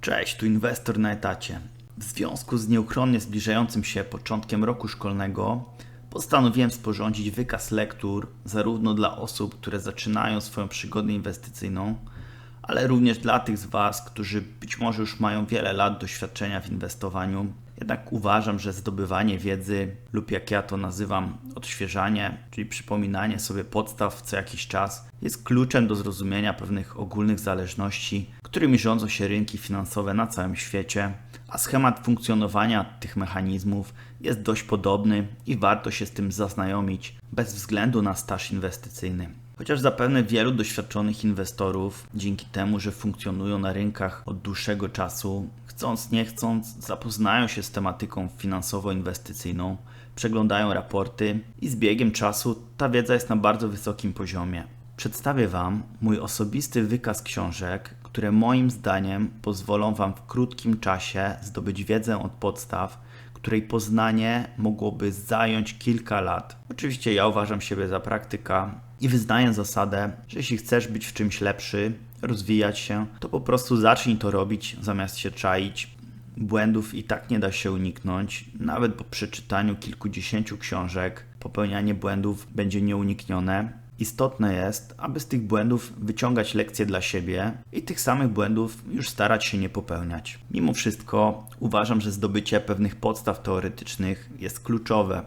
Cześć, tu inwestor na etacie. W związku z nieuchronnie zbliżającym się początkiem roku szkolnego postanowiłem sporządzić wykaz lektur zarówno dla osób, które zaczynają swoją przygodę inwestycyjną, ale również dla tych z Was, którzy być może już mają wiele lat doświadczenia w inwestowaniu. Jednak uważam, że zdobywanie wiedzy lub jak ja to nazywam odświeżanie, czyli przypominanie sobie podstaw co jakiś czas, jest kluczem do zrozumienia pewnych ogólnych zależności, którymi rządzą się rynki finansowe na całym świecie, a schemat funkcjonowania tych mechanizmów jest dość podobny i warto się z tym zaznajomić bez względu na staż inwestycyjny. Chociaż zapewne wielu doświadczonych inwestorów, dzięki temu, że funkcjonują na rynkach od dłuższego czasu, chcąc nie chcąc, zapoznają się z tematyką finansowo-inwestycyjną, przeglądają raporty i z biegiem czasu ta wiedza jest na bardzo wysokim poziomie. Przedstawię Wam mój osobisty wykaz książek, które moim zdaniem pozwolą Wam w krótkim czasie zdobyć wiedzę od podstaw, której poznanie mogłoby zająć kilka lat. Oczywiście ja uważam siebie za praktyka i wyznaję zasadę, że jeśli chcesz być w czymś lepszy, rozwijać się, to po prostu zacznij to robić zamiast się czaić. Błędów i tak nie da się uniknąć, nawet po przeczytaniu kilkudziesięciu książek. Popełnianie błędów będzie nieuniknione. Istotne jest, aby z tych błędów wyciągać lekcje dla siebie i tych samych błędów już starać się nie popełniać. Mimo wszystko uważam, że zdobycie pewnych podstaw teoretycznych jest kluczowe.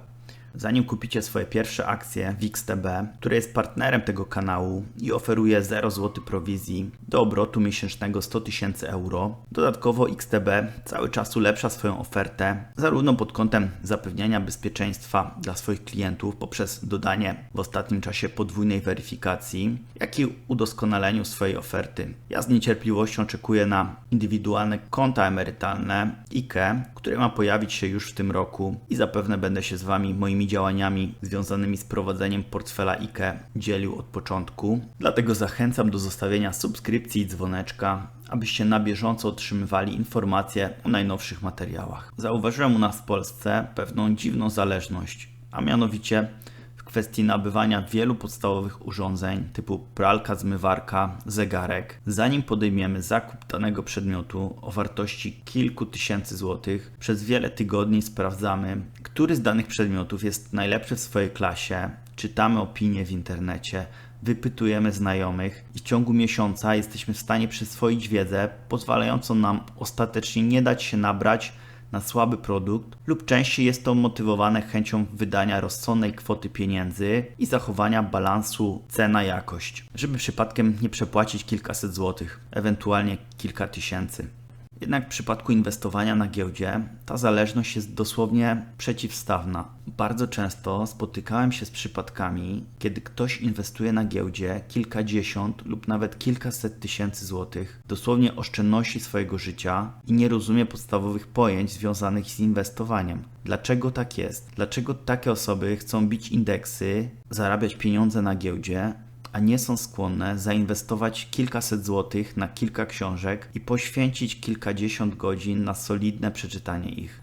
Zanim kupicie swoje pierwsze akcje w XTB, które jest partnerem tego kanału i oferuje 0 zł prowizji do obrotu miesięcznego 100 tysięcy euro, dodatkowo XTB cały czas ulepsza swoją ofertę zarówno pod kątem zapewniania bezpieczeństwa dla swoich klientów poprzez dodanie w ostatnim czasie podwójnej weryfikacji, jak i udoskonaleniu swojej oferty. Ja z niecierpliwością oczekuję na indywidualne konta emerytalne IKE, które ma pojawić się już w tym roku i zapewne będę się z Wami moimi działaniami związanymi z prowadzeniem portfela IKE dzielił od początku. Dlatego zachęcam do zostawienia subskrypcji i dzwoneczka, abyście na bieżąco otrzymywali informacje o najnowszych materiałach. Zauważyłem u nas w Polsce pewną dziwną zależność, a mianowicie kwestii nabywania wielu podstawowych urządzeń typu pralka, zmywarka, zegarek, zanim podejmiemy zakup danego przedmiotu o wartości kilku tysięcy złotych, przez wiele tygodni sprawdzamy, który z danych przedmiotów jest najlepszy w swojej klasie, czytamy opinie w internecie, wypytujemy znajomych i w ciągu miesiąca jesteśmy w stanie przyswoić wiedzę pozwalającą nam ostatecznie nie dać się nabrać na słaby produkt, lub częściej jest to motywowane chęcią wydania rozsądnej kwoty pieniędzy i zachowania balansu cena-jakość, żeby przypadkiem nie przepłacić kilkaset złotych, ewentualnie kilka tysięcy. Jednak w przypadku inwestowania na giełdzie ta zależność jest dosłownie przeciwstawna. Bardzo często spotykałem się z przypadkami, kiedy ktoś inwestuje na giełdzie kilkadziesiąt lub nawet kilkaset tysięcy złotych, dosłownie oszczędności swojego życia i nie rozumie podstawowych pojęć związanych z inwestowaniem. Dlaczego tak jest? Dlaczego takie osoby chcą bić indeksy, zarabiać pieniądze na giełdzie, a nie są skłonne zainwestować kilkaset złotych na kilka książek i poświęcić kilkadziesiąt godzin na solidne przeczytanie ich.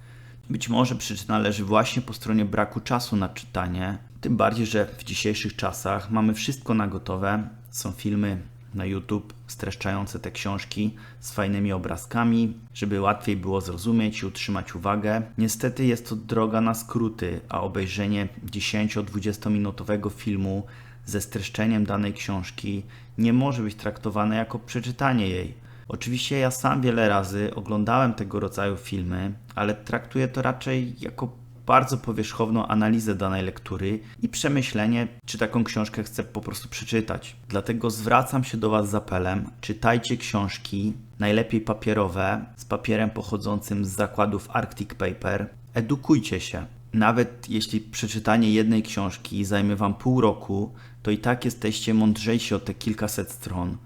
Być może przyczyna leży właśnie po stronie braku czasu na czytanie, tym bardziej, że w dzisiejszych czasach mamy wszystko na gotowe. Są filmy na YouTube streszczające te książki z fajnymi obrazkami, żeby łatwiej było zrozumieć i utrzymać uwagę. Niestety jest to droga na skróty, a obejrzenie 10-20 minutowego filmu ze streszczeniem danej książki nie może być traktowane jako przeczytanie jej. Oczywiście ja sam wiele razy oglądałem tego rodzaju filmy, ale traktuję to raczej jako bardzo powierzchowną analizę danej lektury i przemyślenie, czy taką książkę chcę po prostu przeczytać. Dlatego zwracam się do Was z apelem: czytajcie książki, najlepiej papierowe, z papierem pochodzącym z zakładów Arctic Paper. Edukujcie się. Nawet jeśli przeczytanie jednej książki zajmie Wam pół roku, to i tak jesteście mądrzejsi o te kilkaset stron.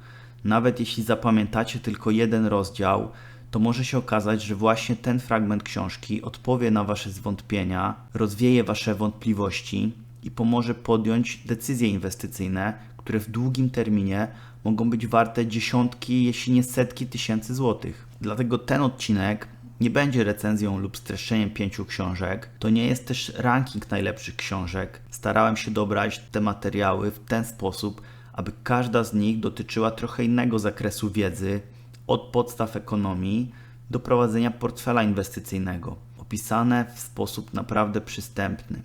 Nawet jeśli zapamiętacie tylko jeden rozdział, to może się okazać, że właśnie ten fragment książki odpowie na Wasze zwątpienia, rozwieje Wasze wątpliwości i pomoże podjąć decyzje inwestycyjne, które w długim terminie mogą być warte dziesiątki, jeśli nie setki tysięcy złotych. Dlatego ten odcinek nie będzie recenzją lub streszczeniem pięciu książek. To nie jest też ranking najlepszych książek. Starałem się dobrać te materiały w ten sposób, aby każda z nich dotyczyła trochę innego zakresu wiedzy od podstaw ekonomii do prowadzenia portfela inwestycyjnego, opisane w sposób naprawdę przystępny.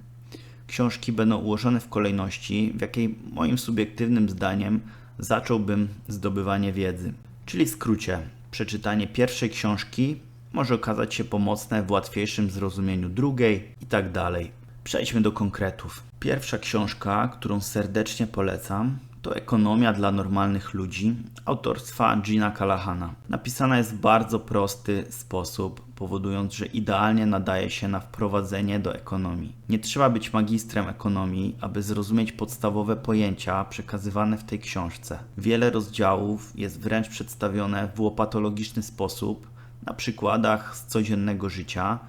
Książki będą ułożone w kolejności, w jakiej moim subiektywnym zdaniem zacząłbym zdobywanie wiedzy. Czyli w skrócie, przeczytanie pierwszej książki może okazać się pomocne w łatwiejszym zrozumieniu drugiej i tak. Przejdźmy do konkretów. Pierwsza książka, którą serdecznie polecam, to Ekonomia dla normalnych ludzi autorstwa Gina Callahana. Napisana jest w bardzo prosty sposób, powodując, że idealnie nadaje się na wprowadzenie do ekonomii. Nie trzeba być magistrem ekonomii, aby zrozumieć podstawowe pojęcia przekazywane w tej książce. Wiele rozdziałów jest wręcz przedstawione w łopatologiczny sposób, na przykładach z codziennego życia,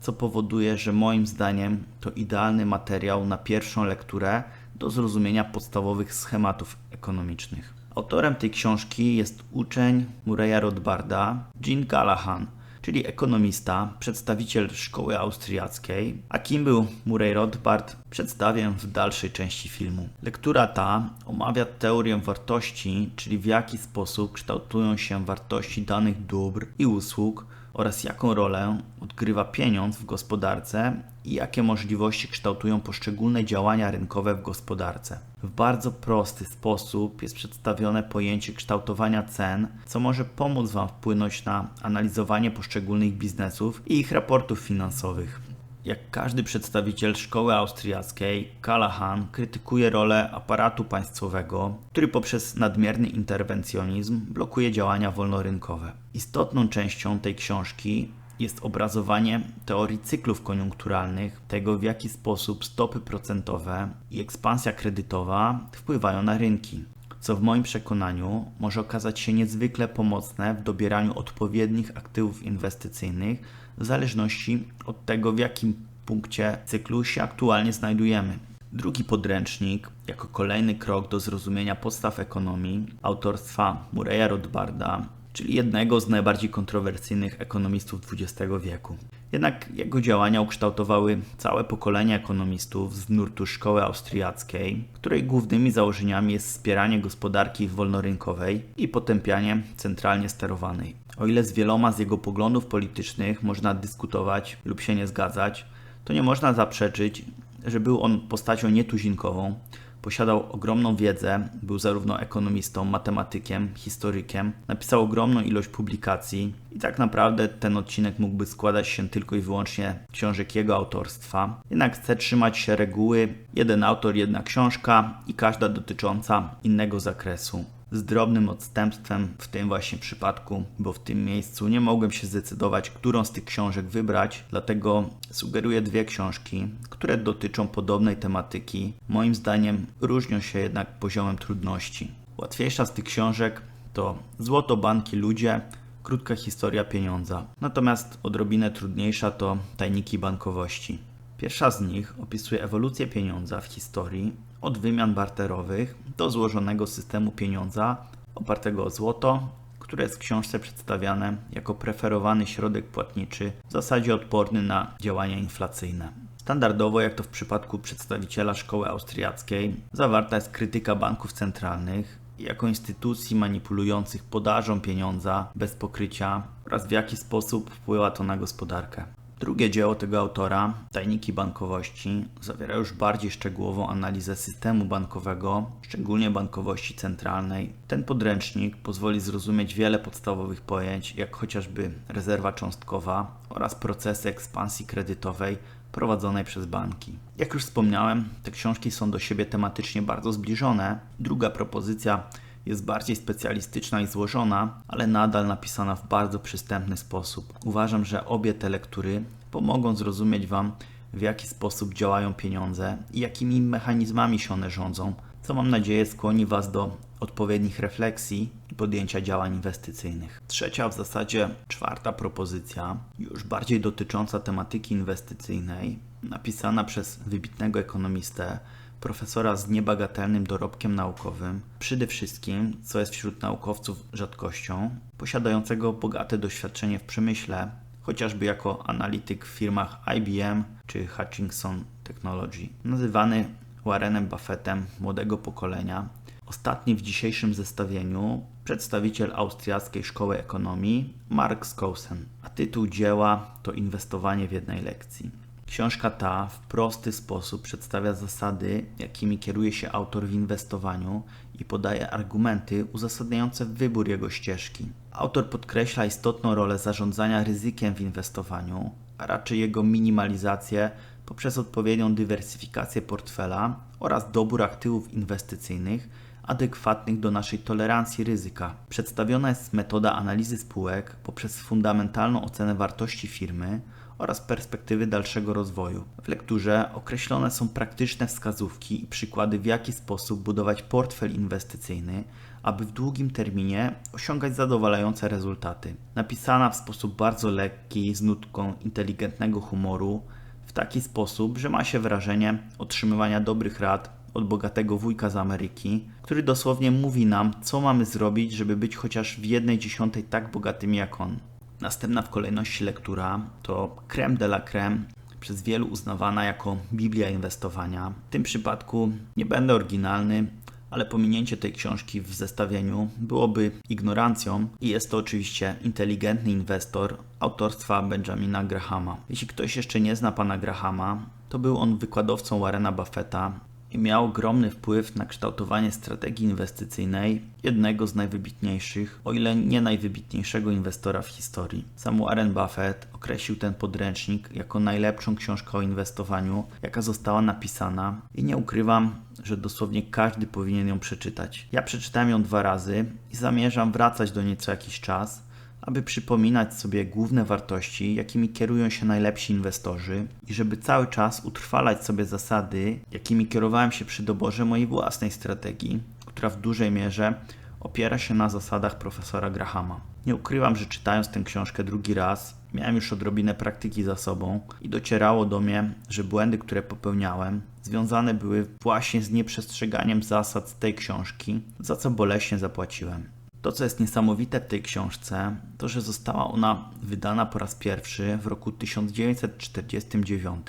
co powoduje, że moim zdaniem to idealny materiał na pierwszą lekturę do zrozumienia podstawowych schematów ekonomicznych. Autorem tej książki jest uczeń Murray'a Rothbarda, Jean Callahan, czyli ekonomista, przedstawiciel szkoły austriackiej. A kim był Murray Rothbard, przedstawię w dalszej części filmu. Lektura ta omawia teorię wartości, czyli w jaki sposób kształtują się wartości danych dóbr i usług oraz jaką rolę odgrywa pieniądz w gospodarce i jakie możliwości kształtują poszczególne działania rynkowe w gospodarce. W bardzo prosty sposób jest przedstawione pojęcie kształtowania cen, co może pomóc Wam wpłynąć na analizowanie poszczególnych biznesów i ich raportów finansowych. Jak każdy przedstawiciel szkoły austriackiej, Callahan krytykuje rolę aparatu państwowego, który poprzez nadmierny interwencjonizm blokuje działania wolnorynkowe. Istotną częścią tej książki jest obrazowanie teorii cyklów koniunkturalnych, tego w jaki sposób stopy procentowe i ekspansja kredytowa wpływają na rynki, co w moim przekonaniu może okazać się niezwykle pomocne w dobieraniu odpowiednich aktywów inwestycyjnych w zależności od tego, w jakim punkcie cyklu się aktualnie znajdujemy. Drugi podręcznik, jako kolejny krok do zrozumienia podstaw ekonomii, autorstwa Murray'a Rothbarda, czyli jednego z najbardziej kontrowersyjnych ekonomistów XX wieku. Jednak jego działania ukształtowały całe pokolenie ekonomistów z nurtu szkoły austriackiej, której głównymi założeniami jest wspieranie gospodarki wolnorynkowej i potępianie centralnie sterowanej. O ile z wieloma z jego poglądów politycznych można dyskutować lub się nie zgadzać, to nie można zaprzeczyć, że był on postacią nietuzinkową, Posiadał ogromną wiedzę, był zarówno ekonomistą, matematykiem, historykiem, napisał ogromną ilość publikacji i tak naprawdę ten odcinek mógłby składać się tylko i wyłącznie książek jego autorstwa. Jednak chcę trzymać się reguły jeden autor, jedna książka i każda dotycząca innego zakresu z drobnym odstępstwem w tym właśnie przypadku, bo w tym miejscu nie mogłem się zdecydować, którą z tych książek wybrać, dlatego sugeruję dwie książki, które dotyczą podobnej tematyki. Moim zdaniem różnią się jednak poziomem trudności. Łatwiejsza z tych książek to Złoto, banki, ludzie, krótka historia pieniądza. Natomiast odrobinę trudniejsza to Tajniki bankowości. Pierwsza z nich opisuje ewolucję pieniądza w historii od wymian barterowych do złożonego systemu pieniądza opartego o złoto, które jest w książce przedstawiane jako preferowany środek płatniczy, w zasadzie odporny na działania inflacyjne. Standardowo, jak to w przypadku przedstawiciela szkoły austriackiej, zawarta jest krytyka banków centralnych jako instytucji manipulujących podażą pieniądza bez pokrycia oraz w jaki sposób wpływa to na gospodarkę. Drugie dzieło tego autora, Tajniki bankowości, zawiera już bardziej szczegółową analizę systemu bankowego, szczególnie bankowości centralnej. Ten podręcznik pozwoli zrozumieć wiele podstawowych pojęć, jak chociażby rezerwa cząstkowa oraz procesy ekspansji kredytowej prowadzonej przez banki. Jak już wspomniałem, te książki są do siebie tematycznie bardzo zbliżone. Druga propozycja jest bardziej specjalistyczna i złożona, ale nadal napisana w bardzo przystępny sposób. Uważam, że obie te lektury pomogą zrozumieć Wam, w jaki sposób działają pieniądze i jakimi mechanizmami się one rządzą, co mam nadzieję skłoni Was do odpowiednich refleksji i podjęcia działań inwestycyjnych. Trzecia, w zasadzie czwarta propozycja, już bardziej dotycząca tematyki inwestycyjnej, napisana przez wybitnego ekonomistę profesora z niebagatelnym dorobkiem naukowym, przede wszystkim, co jest wśród naukowców rzadkością, posiadającego bogate doświadczenie w przemyśle, chociażby jako analityk w firmach IBM czy Hutchinson Technology. Nazywany Warrenem Buffettem młodego pokolenia, Ostatni w dzisiejszym zestawieniu przedstawiciel austriackiej szkoły ekonomii Mark Skousen, a tytuł dzieła to Inwestowanie w jednej lekcji. Książka ta w prosty sposób przedstawia zasady, jakimi kieruje się autor w inwestowaniu i podaje argumenty uzasadniające wybór jego ścieżki. Autor podkreśla istotną rolę zarządzania ryzykiem w inwestowaniu, a raczej jego minimalizację poprzez odpowiednią dywersyfikację portfela oraz dobór aktywów inwestycyjnych adekwatnych do naszej tolerancji ryzyka. Przedstawiona jest metoda analizy spółek poprzez fundamentalną ocenę wartości firmy oraz perspektywy dalszego rozwoju. W lekturze określone są praktyczne wskazówki i przykłady, w jaki sposób budować portfel inwestycyjny, aby w długim terminie osiągać zadowalające rezultaty. Napisana w sposób bardzo lekki, z nutką inteligentnego humoru, w taki sposób, że ma się wrażenie otrzymywania dobrych rad od bogatego wujka z Ameryki, który dosłownie mówi nam, co mamy zrobić, żeby być chociaż w jednej dziesiątej tak bogatymi jak on. Następna w kolejności lektura to Creme de la Creme, przez wielu uznawana jako Biblia inwestowania. W tym przypadku nie będę oryginalny, ale pominięcie tej książki w zestawieniu byłoby ignorancją i jest to oczywiście inteligentny inwestor autorstwa Benjamina Grahama. Jeśli ktoś jeszcze nie zna pana Grahama, to był on wykładowcą Warrena Buffetta i miał ogromny wpływ na kształtowanie strategii inwestycyjnej jednego z najwybitniejszych, o ile nie najwybitniejszego inwestora w historii. Sam Warren Buffett określił ten podręcznik jako najlepszą książkę o inwestowaniu, jaka została napisana i nie ukrywam, że dosłownie każdy powinien ją przeczytać. Ja przeczytałem ją dwa razy i zamierzam wracać do niej co jakiś czas, aby przypominać sobie główne wartości, jakimi kierują się najlepsi inwestorzy i żeby cały czas utrwalać sobie zasady, jakimi kierowałem się przy doborze mojej własnej strategii, która w dużej mierze opiera się na zasadach profesora Grahama. Nie ukrywam, że czytając tę książkę drugi raz, miałem już odrobinę praktyki za sobą i docierało do mnie, że błędy, które popełniałem, związane były właśnie z nieprzestrzeganiem zasad z tej książki, za co boleśnie zapłaciłem. To, co jest niesamowite w tej książce, to że została ona wydana po raz pierwszy w roku 1949,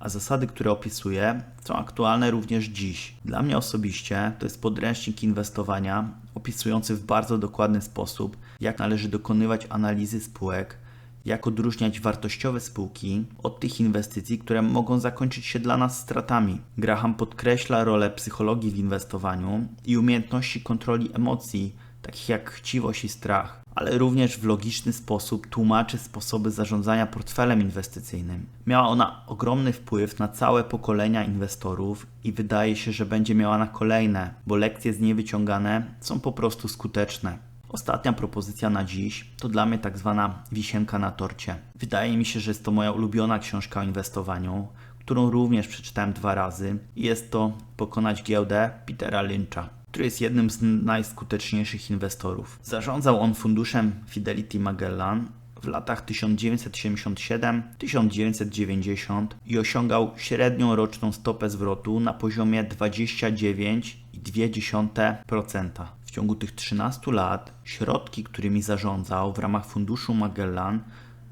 a zasady, które opisuje, są aktualne również dziś. Dla mnie osobiście to jest podręcznik inwestowania opisujący w bardzo dokładny sposób, jak należy dokonywać analizy spółek, jak odróżniać wartościowe spółki od tych inwestycji, które mogą zakończyć się dla nas stratami. Graham podkreśla rolę psychologii w inwestowaniu i umiejętności kontroli emocji takich jak chciwość i strach, ale również w logiczny sposób tłumaczy sposoby zarządzania portfelem inwestycyjnym. Miała ona ogromny wpływ na całe pokolenia inwestorów i wydaje się, że będzie miała na kolejne, bo lekcje z niej wyciągane są po prostu skuteczne. Ostatnia propozycja na dziś to dla mnie tak zwana wisienka na torcie. Wydaje mi się, że jest to moja ulubiona książka o inwestowaniu, którą również przeczytałem dwa razy jest to Pokonać giełdę Petera Lyncha który jest jednym z najskuteczniejszych inwestorów. Zarządzał on funduszem Fidelity Magellan w latach 1977-1990 i osiągał średnią roczną stopę zwrotu na poziomie 29,2%. W ciągu tych 13 lat środki, którymi zarządzał w ramach funduszu Magellan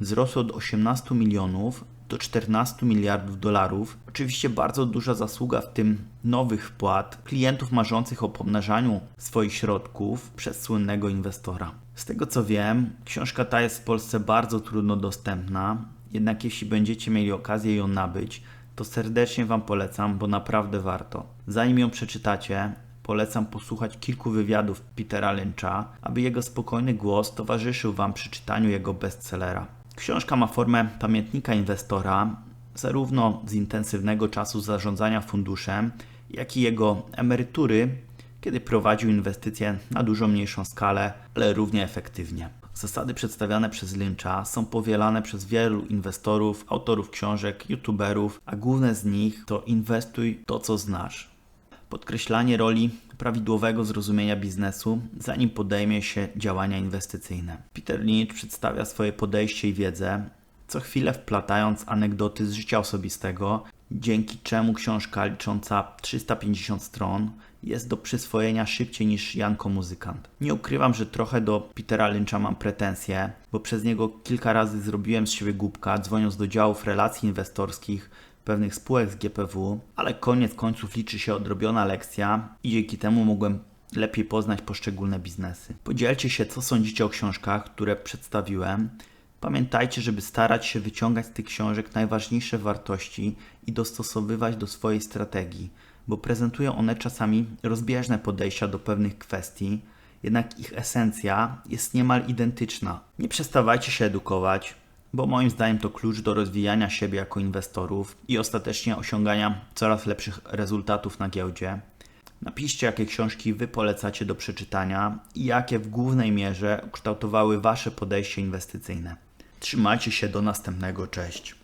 wzrosły od 18 milionów do 14 miliardów dolarów. Oczywiście bardzo duża zasługa w tym nowych wpłat klientów marzących o pomnażaniu swoich środków przez słynnego inwestora. Z tego co wiem, książka ta jest w Polsce bardzo trudno dostępna, jednak jeśli będziecie mieli okazję ją nabyć, to serdecznie Wam polecam, bo naprawdę warto. Zanim ją przeczytacie, polecam posłuchać kilku wywiadów Petera Lyncha, aby jego spokojny głos towarzyszył Wam przy czytaniu jego bestsellera. Książka ma formę pamiętnika inwestora, zarówno z intensywnego czasu zarządzania funduszem, jak i jego emerytury, kiedy prowadził inwestycje na dużo mniejszą skalę, ale równie efektywnie. Zasady przedstawiane przez Lyncha są powielane przez wielu inwestorów, autorów książek, youtuberów, a główne z nich to inwestuj to, co znasz. Podkreślanie roli prawidłowego zrozumienia biznesu, zanim podejmie się działania inwestycyjne. Peter Lynch przedstawia swoje podejście i wiedzę, co chwilę wplatając anegdoty z życia osobistego, dzięki czemu książka licząca 350 stron jest do przyswojenia szybciej niż Janko Muzykant. Nie ukrywam, że trochę do Petera Lyncha mam pretensje, bo przez niego kilka razy zrobiłem z siebie głupka, dzwoniąc do działów relacji inwestorskich, pewnych spółek z GPW, ale koniec końców liczy się odrobiona lekcja i dzięki temu mogłem lepiej poznać poszczególne biznesy. Podzielcie się, co sądzicie o książkach, które przedstawiłem. Pamiętajcie, żeby starać się wyciągać z tych książek najważniejsze wartości i dostosowywać do swojej strategii, bo prezentują one czasami rozbieżne podejścia do pewnych kwestii, jednak ich esencja jest niemal identyczna. Nie przestawajcie się edukować, bo moim zdaniem to klucz do rozwijania siebie jako inwestorów i ostatecznie osiągania coraz lepszych rezultatów na giełdzie. Napiszcie, jakie książki Wy polecacie do przeczytania i jakie w głównej mierze ukształtowały Wasze podejście inwestycyjne. Trzymajcie się do następnego, cześć.